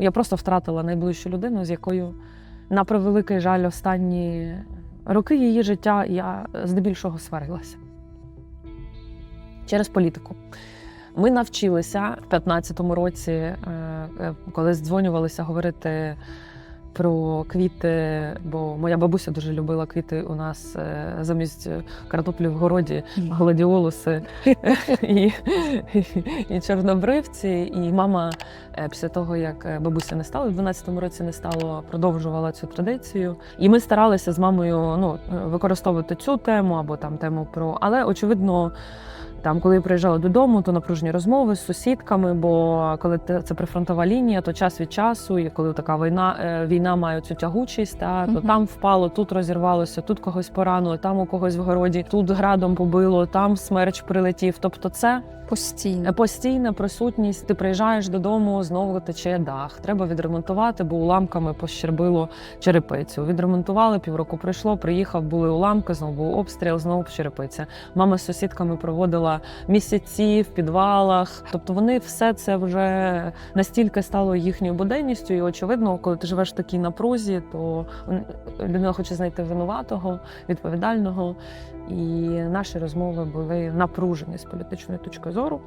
Я просто втратила найближчу людину, з якою, на превеликий жаль, останні роки її життя я здебільшого сварилася через політику. Ми навчилися в 15-му році, е, е, коли здзвонювалися говорити про квіти, бо моя бабуся дуже любила квіти у нас е, замість картоплі в городі, гладіолуси і, і чорнобривці. І мама е, після того, як е, бабуся не стало, в 12-му році не стало, продовжувала цю традицію. І ми старалися з мамою ну, використовувати цю тему або там тему про. Але очевидно. Там, коли я приїжджала додому, то напружені розмови з сусідками. Бо коли це прифронтова лінія, то час від часу, і коли така війна, е, війна має цю тягучість, та то Мгм. там впало, тут розірвалося, тут когось поранило, там у когось в городі, тут градом побило, там смерч прилетів. Тобто, це Постійно. постійна присутність. Ти приїжджаєш додому, знову тече дах. Треба відремонтувати, бо уламками пощербило черепицю. Відремонтували, півроку пройшло, приїхав, були уламки, знову був обстріл, знову черепиця. Мама з сусідками проводила місяці в підвалах. Тобто вони все це вже настільки стало їхньою буденністю. І очевидно, коли ти живеш в такій напрузі, то людина хоче знайти винуватого, відповідального. І наші розмови були напружені з політичної точки зору.